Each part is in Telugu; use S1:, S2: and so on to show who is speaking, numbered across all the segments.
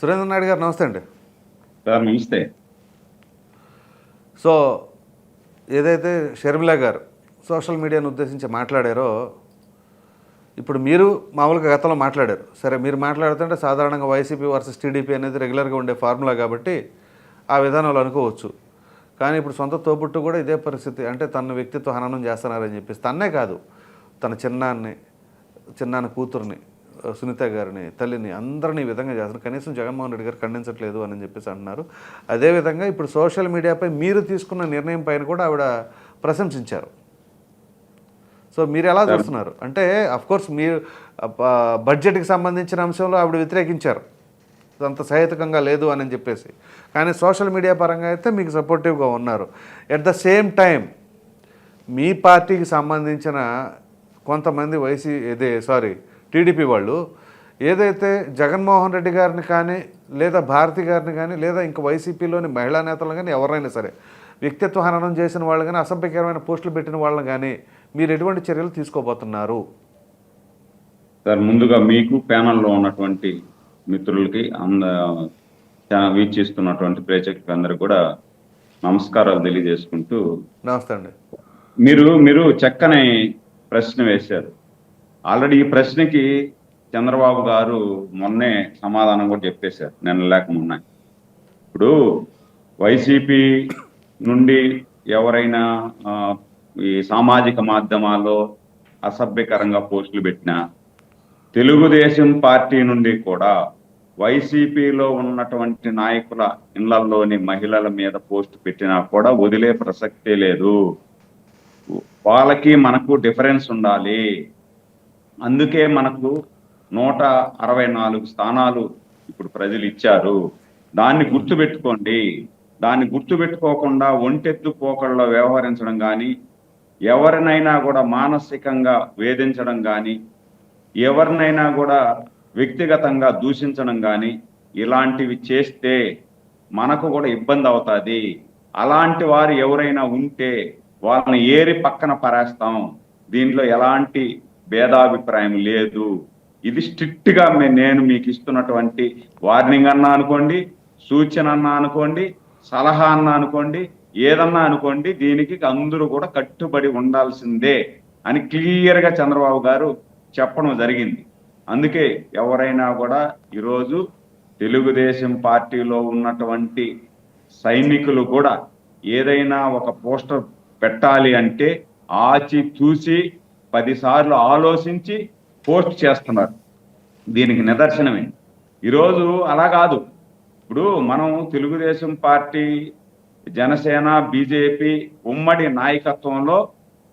S1: సురేంద్ర నాయుడు గారు నమస్తే అండి.
S2: సార్ నమస్తే.
S1: సో ఏదైతే షర్మిల గారు సోషల్ మీడియాను ఉద్దేశించి మాట్లాడారో ఇప్పుడు మీరు మామూలుగా గతంలో మాట్లాడారు. సరే మీరు మాట్లాడుతుంటే సాధారణంగా వైసీపీ వర్సెస్ టీడీపీ అనేది రెగ్యులర్గా ఉండే ఫార్ములా కాబట్టి ఆ విధానంలో అనుకోవచ్చు. కానీ ఇప్పుడు సొంత తోబుట్టు కూడా ఇదే పరిస్థితి. అంటే తన వ్యక్తిత్వ హననం చేస్తున్నారని చెప్పేసి. తన్నే కాదు తన చిన్నాన్ని చిన్నాన్న కూతుర్ని సునీత గారిని తల్లిని అందరినీ ఈ విధంగా చేస్తున్నారు. కనీసం జగన్మోహన్ రెడ్డి గారు ఖండించట్లేదు అని చెప్పేసి అంటున్నారు. అదేవిధంగా ఇప్పుడు సోషల్ మీడియాపై మీరు తీసుకున్న నిర్ణయం పైన కూడా ఆవిడ ప్రశంసించారు. సో మీరు ఎలా చూస్తున్నారు? అంటే కోర్స్ మీరు బడ్జెట్కి సంబంధించిన అంశంలో ఆవిడ వ్యతిరేకించారు. అంత సహేతుకంగా లేదు అని చెప్పేసి. కానీ సోషల్ మీడియా పరంగా అయితే మీకు సపోర్టివ్గా ఉన్నారు. ఎట్ ద సేమ్ టైం మీ పార్టీకి సంబంధించిన కొంతమంది వైసీ ఇదే సారీ టీడీపీ వాళ్ళు ఏదైతే జగన్మోహన్ రెడ్డి గారిని కానీ లేదా భారతి గారిని కానీ లేదా ఇంకా వైసీపీలోని మహిళా నేతలను కానీ ఎవరైనా సరే వ్యక్తిత్వ హననం చేసిన వాళ్ళు కానీ అసభ్యకరమైన పోస్టులు పెట్టిన వాళ్ళని కానీ మీరు ఎటువంటి చర్యలు తీసుకోబోతున్నారు?
S2: సార్ ముందుగా మీకు ప్యానల్లో ఉన్నటువంటి మిత్రులకి అంద వీక్షిస్తున్నటువంటి ప్రేక్షకులకి అందరికి కూడా నమస్కారాలు తెలియజేసుకుంటూ
S1: నమస్తే అండి.
S2: మీరు మీరు చక్కని ప్రశ్న వేశారు. ఆల్రెడీ ఈ ప్రశ్నకి చంద్రబాబు గారు మొన్నే సమాధానం కూడా చెప్పేశారు నిన్న లేక మొన్న. ఇప్పుడు వైసీపీ నుండి ఎవరైనా ఈ సామాజిక మాధ్యమాల్లో అసభ్యకరంగా పోస్టులు పెట్టినా తెలుగుదేశం పార్టీ నుండి కూడా వైసీపీలో ఉన్నటువంటి నాయకుల ఇళ్ళలోని మహిళల మీద పోస్ట్ పెట్టినా కూడా వదిలే ప్రసక్తే లేదు. వాళ్ళకి మనకు డిఫరెన్స్ ఉండాలి. అందుకే మనకు నూట అరవై నాలుగు స్థానాలు ఇప్పుడు ప్రజలు ఇచ్చారు. దాన్ని గుర్తుపెట్టుకోండి. దాన్ని గుర్తుపెట్టుకోకుండా ఒంటెత్తు పోకళ్ళలో వ్యవహరించడం కానీ ఎవరినైనా కూడా మానసికంగా వేధించడం కానీ ఎవరినైనా కూడా వ్యక్తిగతంగా దూషించడం కానీ ఇలాంటివి చేస్తే మనకు కూడా ఇబ్బంది అవుతుంది. అలాంటి వారు ఎవరైనా ఉంటే వాళ్ళని ఏరి పక్కన పరేస్తాం. దీంట్లో ఎలాంటి భేదాభిప్రాయం లేదు. ఇది స్ట్రిక్ట్గా నేను మీకు ఇస్తున్నటువంటి వార్నింగ్ అన్నా అనుకోండి సూచన అన్నా అనుకోండి సలహా అన్నా అనుకోండి ఏదన్నా అనుకోండి దీనికి అందరూ కూడా కట్టుబడి ఉండాల్సిందే అని క్లియర్గా చంద్రబాబు గారు చెప్పడం జరిగింది. అందుకే ఎవరైనా కూడా ఈరోజు తెలుగుదేశం పార్టీలో ఉన్నటువంటి సైనికులు కూడా ఏదైనా ఒక పోస్టర్ పెట్టాలి అంటే ఆచి చూసి పదిసార్లు ఆలోచించి పోస్ట్ చేస్తున్నారు. దీనికి నిదర్శనమే. ఈరోజు అలా కాదు. ఇప్పుడు మనం తెలుగుదేశం పార్టీ జనసేన బీజేపీ ఉమ్మడి నాయకత్వంలో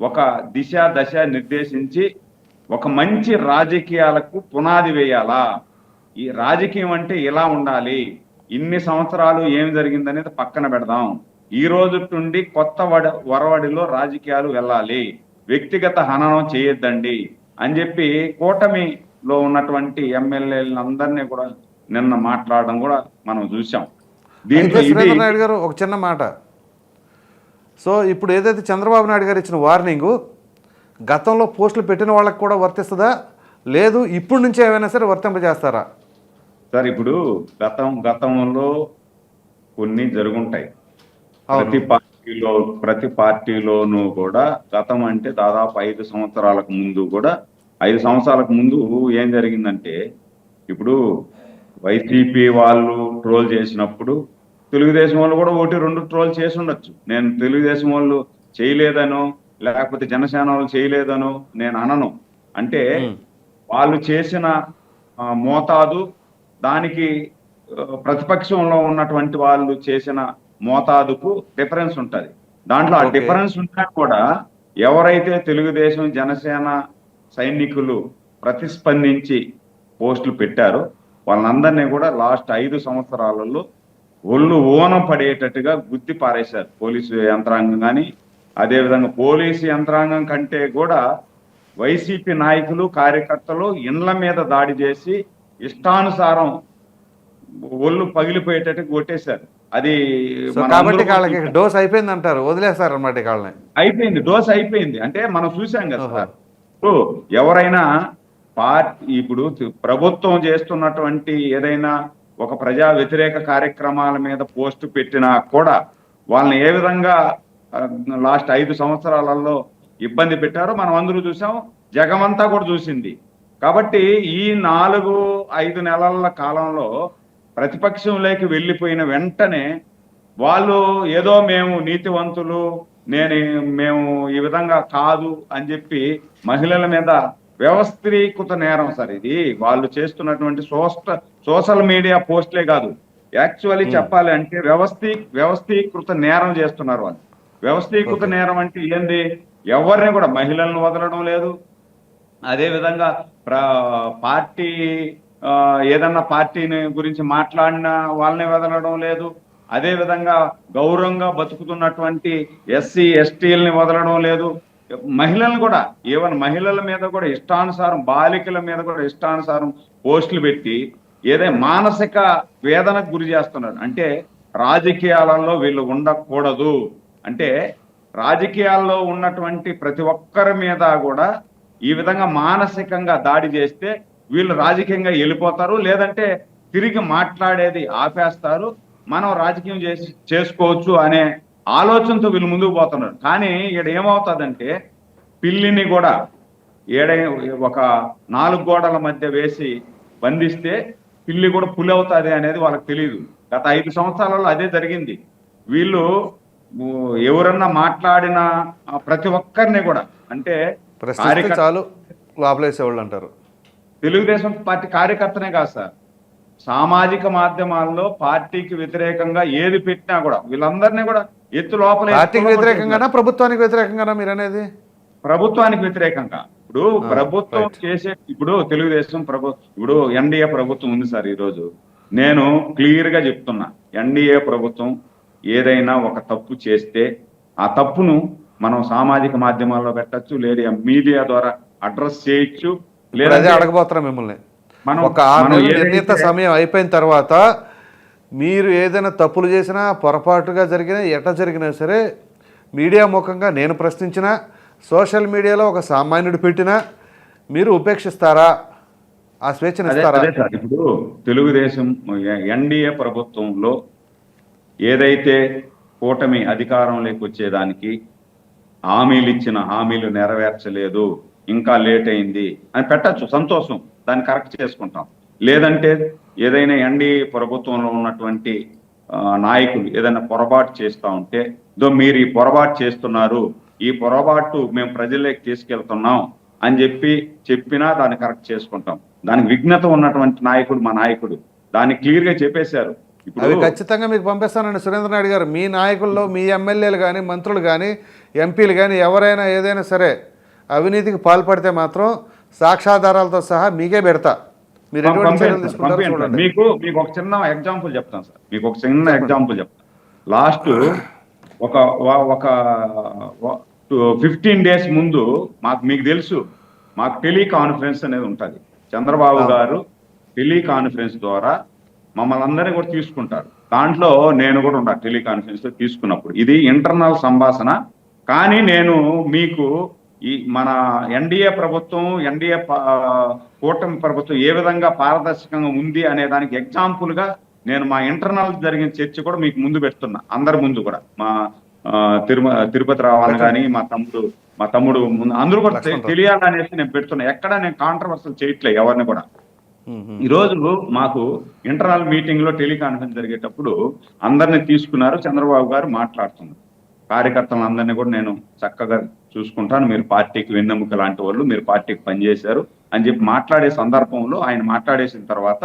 S2: ఒక దిశ దశ నిర్దేశించి ఒక మంచి రాజకీయాలకు పునాది వేయాలా? ఈ రాజకీయం అంటే ఇలా ఉండాలి? ఇన్ని సంవత్సరాలు ఏమి జరిగిందనేది పక్కన పెడదాం. ఈ రోజు నుండి కొత్త వడ వరవడిలో రాజకీయాలు వెళ్ళాలి. వ్యక్తిగత హననం చేయొద్దండి అని చెప్పి కూటమిలో ఉన్నటువంటి ఎమ్మెల్యేలందరినీ కూడా నిన్న మాట్లాడడం కూడా మనం చూసాం దీంట్లో
S1: నాయుడు గారు ఒక చిన్న మాట. సో ఇప్పుడు ఏదైతే చంద్రబాబు నాయుడు గారు ఇచ్చిన వార్నింగు గతంలో పోస్టులు పెట్టిన వాళ్ళకి కూడా వర్తిస్తుందా? లేదు ఇప్పుడు నుంచి ఏమైనా సరే వర్తింపజేస్తారా?
S2: సార్ ఇప్పుడు గతం గతంలో కొన్ని జరుగుంటాయి. ప్రతి పార్టీలో ప్రతి పార్టీలోనూ కూడా గతం అంటే దాదాపు ఐదు సంవత్సరాలకు ముందు కూడా ఐదు సంవత్సరాలకు ముందు ఏం జరిగిందంటే ఇప్పుడు వైసీపీ వాళ్ళు ట్రోల్ చేసినప్పుడు తెలుగుదేశం వాళ్ళు కూడా ఒకటి రెండు ట్రోల్ చేసి ఉండొచ్చు నేను తెలుగుదేశం వాళ్ళు చేయలేదనో లేకపోతే జనసేన వాళ్ళు చేయలేదనో నేను అనను అంటే. వాళ్ళు చేసిన మోతాదు దానికి ప్రతిపక్షంలో ఉన్నటువంటి వాళ్ళు చేసిన మోతాదుకు డిఫరెన్స్ ఉంటది దాంట్లో ఆ. డిఫరెన్స్ ఉన్నా కూడా ఎవరైతే తెలుగుదేశం జనసేన సైనికులు ప్రతిస్పందించి పోస్టులు పెట్టారో వాళ్ళందరినీ కూడా లాస్ట్ ఐదు సంవత్సరాలలో ఒళ్ళు ఓనం పడేటట్టుగా గుద్ది పారేశారు పోలీసు యంత్రాంగం కానీ అదేవిధంగా పోలీసు యంత్రాంగం కంటే కూడా వైసీపీ నాయకులు కార్యకర్తలు ఇండ్ల మీద దాడి చేసి ఇష్టానుసారం ఒళ్ళు పగిలిపోయేటట్టు కొట్టేశారు అది
S1: కాబట్టి వాళ్ళకి డోస్ అయిపోయింది అంటారు వదిలేస్తారు అనమాట వాళ్ళని.
S2: అయిపోయింది డోస్ అయిపోయింది. అంటే మనం చూసాం కదా. సార్. ఇప్పుడు ఎవరైనా పార్టీ ఇప్పుడు ప్రభుత్వం చేస్తున్నటువంటి ఏదైనా ఒక ప్రజా వ్యతిరేక కార్యక్రమాల మీద పోస్ట్ పెట్టినా కూడా వాళ్ళని ఏ విధంగా లాస్ట్ ఐదు సంవత్సరాలలో ఇబ్బంది పెట్టారో మనం అందరూ చూసాం జగమంతా కూడా చూసింది. కాబట్టి ఈ నాలుగు ఐదు నెలల కాలంలో ప్రతిపక్షంలోకి వెళ్ళిపోయిన వెంటనే వాళ్ళు ఏదో మేము నీతివంతులు నేను మేము ఈ విధంగా కాదు అని చెప్పి మహిళల మీద వ్యవస్థీకృత నేరం సార్ ఇది. వాళ్ళు చేస్తున్నటువంటి సోషల్ సోషల్ మీడియా పోస్ట్లే కాదు. యాక్చువల్లీ చెప్పాలి అంటే వ్యవస్థీ వ్యవస్థీకృత నేరం చేస్తున్నారు వాళ్ళు. వ్యవస్థీకృత. నేరం అంటే ఏంది? ఎవరిని కూడా మహిళలను వదలడం లేదు. అదే విధంగా ప్ర పార్టీ ఏదన్నా పార్టీని గురించి మాట్లాడిన వాళ్ళని వదలడం లేదు. అదే విధంగా గౌరవంగా బతుకుతున్నటువంటి ఎస్సీ ఎస్టీలని వదలడం లేదు. మహిళలను కూడా ఈవెన్ మహిళల మీద కూడా ఇష్టానుసారం బాలికల మీద కూడా ఇష్టానుసారం పోస్టులు పెట్టి ఏదైనా మానసిక వేదనకు గురి చేస్తున్నారు. అంటే రాజకీయాలలో వీళ్ళు ఉండకూడదు. అంటే రాజకీయాల్లో ఉన్నటువంటి ప్రతి ఒక్కరి మీద కూడా ఈ విధంగా మానసికంగా దాడి చేస్తే వీళ్ళు రాజకీయంగా వెళ్ళిపోతారు లేదంటే తిరిగి మాట్లాడేది ఆపేస్తారు. మనం రాజకీయం చేసి చేసుకోవచ్చు అనే ఆలోచనతో వీళ్ళు ముందుకు పోతున్నారు. కానీ ఇక్కడ ఏమవుతుందంటే పిల్లిని కూడా ఏడై ఒక నాలుగు గోడల మధ్య వేసి బంధిస్తే పిల్లి కూడా పులి అవుతుంది అనేది వాళ్ళకి తెలియదు గత ఐదు సంవత్సరాలలో అదే జరిగింది. వీళ్ళు ఎవరన్నా మాట్లాడిన ప్రతి ఒక్కరిని కూడా అంటే
S1: చాలు లోపలేసేవాళ్ళు అంటారు.
S2: తెలుగుదేశం పార్టీ కార్యకర్తనే కాదు సార్. సామాజిక మాధ్యమాల్లో పార్టీకి వ్యతిరేకంగా ఏది పెట్టినా కూడా వీళ్ళందరినీ కూడా ఎత్తు లోపల
S1: పార్టీకి వ్యతిరేకంగానా ప్రభుత్వానికి వ్యతిరేకంగానా మీరు అనేది?
S2: ప్రభుత్వానికి వ్యతిరేకంగా. ఇప్పుడు ప్రభుత్వం. చేసే ఇప్పుడు తెలుగుదేశం ప్రభు ఇప్పుడు ఎన్డీఏ ప్రభుత్వం ఉంది సార్ ఈ రోజు నేను క్లియర్గా చెప్తున్నా ఎన్డీఏ ప్రభుత్వం ఏదైనా ఒక తప్పు చేస్తే ఆ తప్పును మనం సామాజిక మాధ్యమాల్లో పెట్టచ్చు లేదా మీడియా ద్వారా అడ్రస్ చేయొచ్చు
S1: ఇప్పుడు అదే
S2: లేదా
S1: అడగబోతున్నా మిమ్మల్ని.
S2: మనం
S1: ఒక ఆరు నెలలు నిర్ణీత సమయం అయిపోయిన తర్వాత మీరు ఏదైనా తప్పులు చేసినా పొరపాటుగా జరిగినా ఎట్ట జరిగినా సరే మీడియా ముఖంగా నేను ప్రశ్నించినా సోషల్ మీడియాలో ఒక సామాన్యుడు పెట్టినా మీరు ఉపేక్షిస్తారా? ఆ స్వేచ్ఛను ఇస్తారా?
S2: ఇప్పుడు తెలుగుదేశం ఎన్డీఏ ప్రభుత్వంలో ఏదైతే కూటమి అధికారంలోకి వచ్చేదానికి హామీలు ఇచ్చిన హామీలు నెరవేర్చలేదు ఇంకా లేట్ అయింది అని పెట్టచ్చు సంతోషం. దాన్ని కరెక్ట్ చేసుకుంటాం. లేదంటే ఏదైనా ఎండి ప్రభుత్వంలో ఉన్నటువంటి నాయకులు ఏదైనా పొరపాటు చేస్తా ఉంటే దో మీరు ఈ పొరపాటు చేస్తున్నారు ఈ పొరపాటు మేము ప్రజల్లోకి తీసుకెళ్తున్నాం అని చెప్పి చెప్పినా దాన్ని కరెక్ట్ చేసుకుంటాం. దానికి విఘ్నత ఉన్నటువంటి నాయకుడు మా నాయకుడు. దాన్ని క్లియర్గా చెప్పేశారు.
S1: అవి
S2: ఇప్పుడు
S1: ఖచ్చితంగా మీకు పంపిస్తానండి సురేంద్ర నాయుడు గారు. మీ నాయకుల్లో మీ ఎమ్మెల్యేలు కానీ మంత్రులు కానీ ఎంపీలు కానీ ఎవరైనా ఏదైనా సరే అవినీతికి పాల్పడితే మాత్రం సాక్ష్యాధారాలతో సహా మీకే పెడతా. మీరు ఎటువంటి చర్యలు తీసుకుంటారో. చూడండి.
S2: మీకు మీకు ఒక చిన్న ఎగ్జాంపుల్ చెప్తాను సార్. మీకు ఒక చిన్న ఎగ్జాంపుల్ చెప్తాను. లాస్ట్ ఒక ఒక ఫిఫ్టీన్ డేస్ ముందు మాకు మీకు తెలుసు మాకు టెలికాన్ఫరెన్స్ అనేది ఉంటది. చంద్రబాబు. గారు టెలికాన్ఫరెన్స్ ద్వారా మమ్మల్ని అందరినీ కూడా తీసుకుంటారు. దాంట్లో నేను కూడా ఉంటా టెలికాన్ఫరెన్స్లో తీసుకున్నప్పుడు. ఇది ఇంటర్నల్ సంభాషణ. కానీ నేను మీకు ఈ మన ఎన్డీఏ ప్రభుత్వం ఎన్డీఏ కూటమి ప్రభుత్వం ఏ విధంగా పారదర్శకంగా ఉంది అనే దానికి ఎగ్జాంపుల్గా నేను మా ఇంటర్నల్ జరిగిన చర్చ కూడా మీకు ముందు పెడుతున్నా అందరి ముందు కూడా మా తిరుమ తిరుపతి రావాలని కానీ మా తమ్ముడు మా తమ్ముడు ముందు అందరూ కూడా. తెలియాలనేసి నేను పెడుతున్నా ఎక్కడ నేను కాంట్రవర్సల్ చేయట్లే ఎవరిని కూడా. ఈ రోజు మాకు ఇంటర్నల్ మీటింగ్లో టెలికాన్ఫరెన్స్ జరిగేటప్పుడు అందరిని తీసుకున్నారు చంద్రబాబు గారు మాట్లాడుతున్నారు కార్యకర్తలను అందరినీ కూడా నేను చక్కగా చూసుకుంటాను. మీరు పార్టీకి వెన్నెముక లాంటి వాళ్ళు మీరు పార్టీకి పనిచేశారు అని చెప్పి మాట్లాడే సందర్భంలో ఆయన మాట్లాడేసిన తర్వాత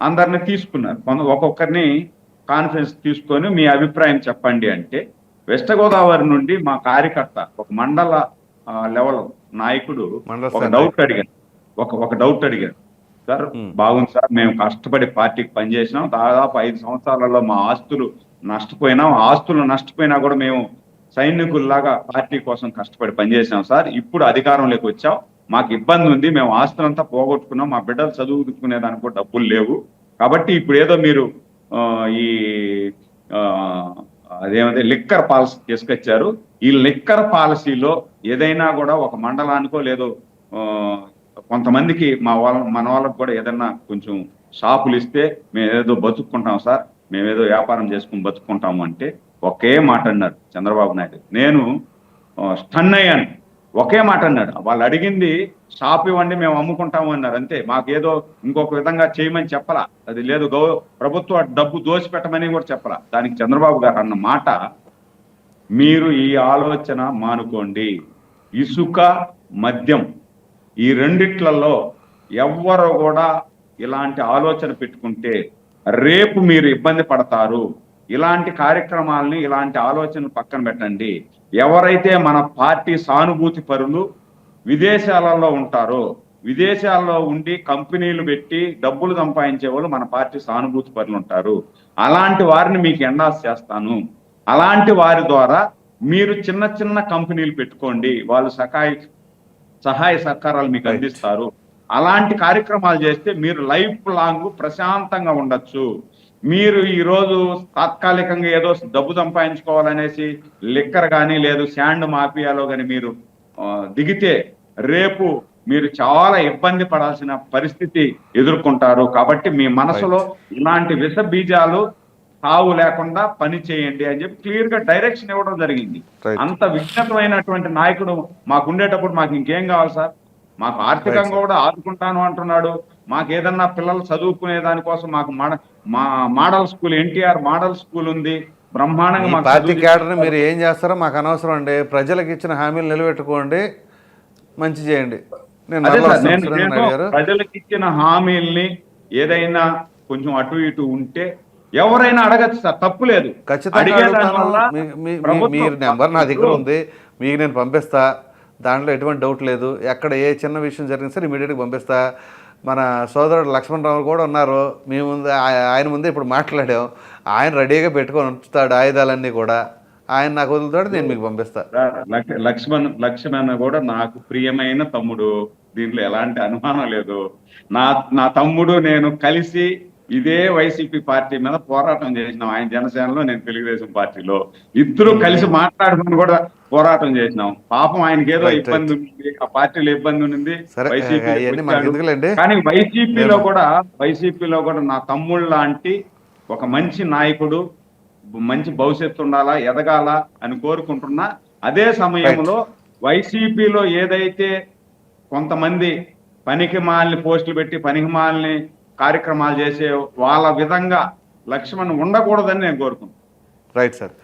S2: అందరిని తీసుకున్నారు. కొంత ఒక్కొక్కరిని కాన్ఫరెన్స్ తీసుకొని మీ అభిప్రాయం చెప్పండి అంటే వెస్ట్ గోదావరి నుండి మా కార్యకర్త ఒక మండల లెవెల్ నాయకుడు ఒక డౌట్ అడిగారు. ఒక ఒక డౌట్ అడిగారు. సార్. బాగుంది సార్ మేము కష్టపడి పార్టీకి పనిచేసినాం దాదాపు ఐదు సంవత్సరాలలో మా ఆస్తులు నష్టపోయినాం. ఆస్తులు నష్టపోయినా కూడా మేము సైనికుల్లాగా పార్టీ కోసం కష్టపడి పనిచేసాం సార్. ఇప్పుడు అధికారంలోకి వచ్చాం. మాకు ఇబ్బంది ఉంది. మేము ఆస్తులంతా పోగొట్టుకున్నాం. మా బిడ్డలు చదువుకునే దానికి కూడా డబ్బులు లేవు. కాబట్టి ఇప్పుడు ఏదో మీరు ఈ అదేమంటే లిక్కర్ పాలసీ తీసుకొచ్చారు. ఈ లిక్కర్ పాలసీలో ఏదైనా కూడా ఒక మండలానికో లేదో కొంతమందికి మా వాళ్ళ మన వాళ్ళకి కూడా ఏదైనా కొంచెం షాపులు ఇస్తే మేము ఏదో బతుక్కుంటాం సార్. మేమేదో వ్యాపారం చేసుకుని బతుక్కుంటాము అంటే ఒకే మాట అన్నారు చంద్రబాబు నాయుడు. నేను స్టన్ అయ్యాను. ఒకే మాట అన్నాడు. వాళ్ళు అడిగింది షాప్ ఇవ్వండి మేము అమ్ముకుంటాము అన్నారు. అంతే. మాకేదో ఇంకొక విధంగా చేయమని చెప్పలా. అది లేదు గౌ ప్రభుత్వ డబ్బు దోసిపెట్టమని కూడా చెప్పలా. దానికి చంద్రబాబు గారు అన్న మాట మీరు ఈ ఆలోచన మానుకోండి. ఇసుక మద్యం ఈ రెండిట్లలో ఎవ్వరు కూడా ఇలాంటి ఆలోచన పెట్టుకుంటే రేపు మీరు ఇబ్బంది పడతారు. ఇలాంటి కార్యక్రమాలని ఇలాంటి ఆలోచనలు పక్కన పెట్టండి. ఎవరైతే మన పార్టీ సానుభూతి పరులు విదేశాలలో ఉంటారో విదేశాల్లో ఉండి కంపెనీలు పెట్టి డబ్బులు సంపాదించే వాళ్ళు మన పార్టీ సానుభూతి పరులు ఉంటారు. అలాంటి వారిని మీకు ఎండాస్ చేస్తాను. అలాంటి వారి ద్వారా మీరు చిన్న చిన్న కంపెనీలు పెట్టుకోండి. వాళ్ళు సహాయ సహాయ సహకారాలు మీకు. అందిస్తారు. అలాంటి కార్యక్రమాలు చేస్తే మీరు లైఫ్ లాంగ్ ప్రశాంతంగా ఉండొచ్చు. మీరు ఈ రోజు తాత్కాలికంగా ఏదో డబ్బు సంపాదించుకోవాలనేసి లిక్కర్ కానీ లేదు శాండ్ మాఫియాలో కానీ మీరు దిగితే రేపు మీరు చాలా ఇబ్బంది పడాల్సిన పరిస్థితి ఎదుర్కొంటారు. కాబట్టి మీ మనసులో ఇలాంటి విష బీజాలు తావు లేకుండా పని చేయండి అని చెప్పి క్లియర్గా డైరెక్షన్ ఇవ్వడం జరిగింది. అంత విజ్ఞతమైనటువంటి నాయకుడు మాకు ఉండేటప్పుడు మాకు ఇంకేం కావాలి సార్? మాకు ఆర్థికంగా కూడా ఆదుకుంటాను అంటున్నాడు. మాకు ఏదన్నా పిల్లలు చదువుకునే దానికోసం మాకు మా model school NTR model school ఉంది. బ్రహ్మాండంగా
S1: పార్టీ క్యాడర్ని మీరు ఏం చేస్తారో మాకు అనవసరం అండి. ప్రజలకు ఇచ్చిన హామీలు నిలబెట్టుకోండి. మంచి చేయండి.
S2: ప్రజలకు ఇచ్చిన హామీల్ని ఏదైనా కొంచెం అటు ఇటు ఉంటే ఎవరైనా అడగచ్చు సార్ తప్పు లేదు.
S1: మీరు నెంబర్ నా దగ్గర ఉంది. మీకు నేను పంపిస్తా. దాంట్లో ఎటువంటి డౌట్ లేదు. ఎక్కడ ఏ చిన్న విషయం జరిగినా సరే ఇమీడియట్గా పంపిస్తా. మన సోదరుడు లక్ష్మణరావు కూడా ఉన్నారు. మీ ముందు ఆయన ముందే ఇప్పుడు మాట్లాడాం. ఆయన రెడీగా పెట్టుకొని ఉంచుతాడు ఆయుధాలన్నీ కూడా. ఆయన నాకు వదులుతాడు నేను మీకు పంపిస్తా.
S2: లక్ష్మణ్ లక్ష్మణ్ కూడా నాకు ప్రియమైన తమ్ముడు. దీంట్లో ఎలాంటి అనుమానం లేదు. నా నా తమ్ముడు నేను కలిసి ఇదే వైసీపీ పార్టీ మీద పోరాటం చేసినాం. ఆయన జనసేనలో నేను తెలుగుదేశం పార్టీలో. ఇద్దరు కలిసి మాట్లాడుకుని కూడా పోరాటం చేసినాం. పాపం ఆయనకి ఏదో ఇబ్బంది ఉంది. ఆ పార్టీలో ఇబ్బంది ఉంది వైసీపీ? కానీ వైసీపీలో కూడా వైసీపీలో కూడా నా తమ్ముళ్ళ లాంటి ఒక మంచి నాయకుడు మంచి భవిష్యత్తు ఉండాలా ఎదగాల అని కోరుకుంటున్నా. అదే సమయంలో వైసీపీలో ఏదైతే కొంతమంది పనికి మాలిని పోస్టులు పెట్టి పనికి మాలిని కార్యక్రమాలు చేసే వాళ్ళ విధంగా లక్ష్మణ్ ఉండకూడదని నేను కోరుకుంటున్నాను.
S1: Right sir